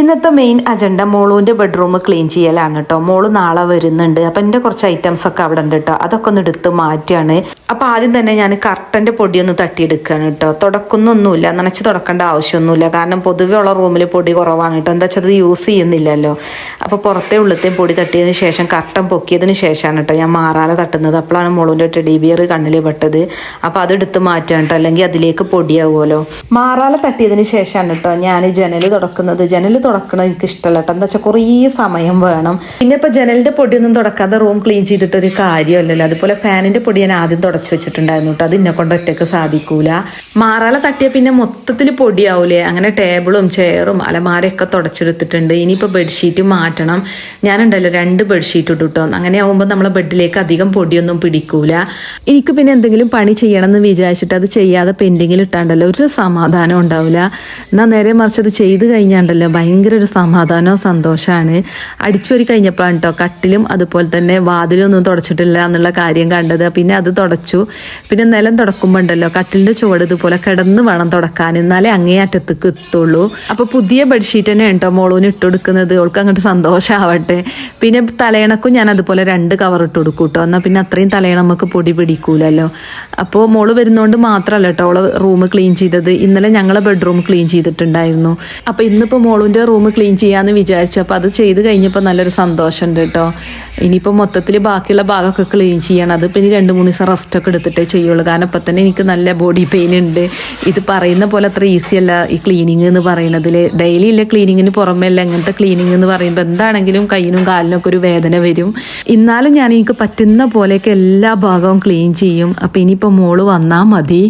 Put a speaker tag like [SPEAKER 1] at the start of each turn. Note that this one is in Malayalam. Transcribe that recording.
[SPEAKER 1] ഇന്നത്തെ മെയിൻ അജണ്ട മോളൂന്റെ ബെഡ്റൂം ക്ലീൻ ചെയ്യലാണ് കേട്ടോ മോൾ നാളെ വരുന്നുണ്ട്. അപ്പം എന്റെ കുറച്ച് ഐറ്റംസ് ഒക്കെ അവിടെ ഉണ്ട് കേട്ടോ അതൊക്കെ ഒന്ന് എടുത്ത് മാറ്റുകയാണ് അപ്പം ആദ്യം തന്നെ ഞാൻ കർട്ടന്റെ ഒന്ന് തട്ടിയെടുക്കുകയാണ് കേട്ടോ തുടക്കുന്നൊന്നുമില്ല. നനച്ച് തുടക്കേണ്ട ആവശ്യമൊന്നുമില്ല. കാരണം പൊതുവെ ഉള്ള റൂമിൽ പൊടി കുറവാണ് കേട്ടോ എന്താ വെച്ചാൽ അത് യൂസ് ചെയ്യുന്നില്ലല്ലോ. അപ്പോൾ പുറത്തെ ഉള്ളത്തെയും പൊടി തട്ടിയതിന് ശേഷം കർട്ടൻ പൊക്കിയതിന് ശേഷമാണ് കേട്ടോ ഞാൻ മാറാല തട്ടുന്നത്. അപ്പോഴാണ് മോളൂന്റെ ടെഡിബിയർ കണ്ണിൽ പെട്ടത്. അപ്പോൾ അതെടുത്ത് മാറ്റാൻ കേട്ടോ അല്ലെങ്കിൽ അതിലേക്ക് പൊടിയാവുമല്ലോ. മാറാല തട്ടിയതിന് ശേഷമാണ് കേട്ടോ ഞാൻ ജനൽ തുടക്കുന്നത്. ജനൽ തുടക്കണത് എനിക്ക് ഇഷ്ടമല്ല കേട്ടോ എന്താ വെച്ചാൽ കുറേ സമയം വേണം. പിന്നെ ഇപ്പോൾ ജനലിന്റെ പൊടിയൊന്നും തുടക്കാതെ റൂം ക്ലീൻ ചെയ്തിട്ടൊരു കാര്യമല്ലല്ലോ. അതുപോലെ ഫാനിന്റെ പൊടി ഞാൻ ആദ്യം തുടച്ച് വെച്ചിട്ടുണ്ടായിരുന്നു കേട്ടോ അത് എന്നെ കൊണ്ട് ഒറ്റയ്ക്ക് സാധിക്കൂല. മാറാല തട്ടിയ പിന്നെ മൊത്തത്തിൽ പൊടിയാവൂലേ. അങ്ങനെ ടേബിളും ചെയറും അലമാരയൊക്കെ തുടച്ചെടുത്തിട്ടുണ്ട്. ഇനിയിപ്പോൾ ബെഡ്ഷീറ്റ് മാറ്റണം. ഞാനുണ്ടല്ലോ രണ്ട് ബെഡ്ഷീറ്റ് ഇട്ടു അങ്ങനെ ആവുമ്പോൾ നമ്മളെ ബെഡിലേക്ക് അധികം പൊടിയൊന്നും പിടിക്കൂല. എനിക്ക് പിന്നെ എന്തെങ്കിലും പണി ചെയ്യണം എന്ന് വിചാരിച്ചിട്ട് അത് ചെയ്യാതെ പെൻഡിങ്ങിൽ ഇട്ടാണ്ടല്ലോ ഒരു സമാധാനം ഉണ്ടാവില്ല എന്നാൽ നേരെ മറിച്ച് അത് ചെയ്ത് കഴിഞ്ഞാണ്ടല്ലോ ഭയങ്കര ഒരു സമാധാനവും സന്തോഷമാണ്. അടിച്ചൊരു കഴിഞ്ഞപ്പോഴാണ് കേട്ടോ കട്ടിലും അതുപോലെ തന്നെ വാതിലും ഒന്നും തുടച്ചിട്ടില്ല എന്നുള്ള കാര്യം കണ്ടത്. പിന്നെ അത് തുടച്ചു. പിന്നെ നിലം തുടക്കുമ്പോൾ ഉണ്ടല്ലോ കട്ടിലിന്റെ ചുവട് ഇതുപോലെ കിടന്ന് വേണം തുടക്കാൻ. എന്നാലേ അങ്ങേ അറ്റത്തേക്ക് എത്തുള്ളൂ. അപ്പോൾ പുതിയ ബെഡ്ഷീറ്റ് തന്നെ കേട്ടോ മോളൂന് ഇട്ട് കൊടുക്കുന്നത്. അവൾക്ക് അങ്ങോട്ട് സന്തോഷമാവട്ടെ പിന്നെ തലയിണക്കും ഞാൻ അതുപോലെ രണ്ട് കവർ ഇട്ട് കൊടുക്കും കേട്ടോ എന്നാൽ പിന്നെ അത്രയും തലയിണ നമുക്ക് പൊടി പിടിക്കൂലല്ലോ. അപ്പോൾ മോൾ വരുന്നതുകൊണ്ട് മാത്രമല്ല കേട്ടോ അവൾ റൂം ക്ലീൻ ചെയ്തത്. ഇന്നലെ ഞങ്ങളെ ബെഡ്റൂം ക്ലീൻ ചെയ്തിട്ടുണ്ടായിരുന്നു. അപ്പോൾ ഇന്നിപ്പോൾ മോളുവിന്റെ റൂം ക്ലീൻ ചെയ്യാമെന്ന് വിചാരിച്ചു അപ്പോൾ അത് ചെയ്ത് കഴിഞ്ഞപ്പോൾ നല്ലൊരു സന്തോഷമുണ്ട് കേട്ടോ ഇനിയിപ്പോൾ മൊത്തത്തിൽ ബാക്കിയുള്ള ഭാഗമൊക്കെ ക്ലീൻ ചെയ്യണം. അത് പിന്നെ രണ്ട് മൂന്ന് ദിവസം റെസ്റ്റൊക്കെ എടുത്തിട്ടേ ചെയ്യുള്ളൂ. കാരണം ഇപ്പം തന്നെ എനിക്ക് നല്ല ബോഡി പെയിൻ ഉണ്ട്. ഇത് പറയുന്ന പോലെ അത്ര ഈസി അല്ല ഈ ക്ലീനിങ് എന്ന് പറയുന്നതിൽ ഡെയിലി ഇല്ല ക്ലീനിങ്ങിന് പുറമേ അല്ല ഇങ്ങനത്തെ ക്ലീനിങ് എന്ന് പറയുമ്പോൾ എന്താണെങ്കിലും കയ്യിനും കാലിനൊക്കെ ഒരു വേദന വരും. എന്നാലും ഞാൻ എനിക്ക് പറ്റുന്ന പോലെയൊക്കെ എല്ലാ ഭാഗവും ക്ലീൻ ചെയ്യും. അപ്പം ഇനിയിപ്പോൾ മോൾ വന്നാൽ മതി.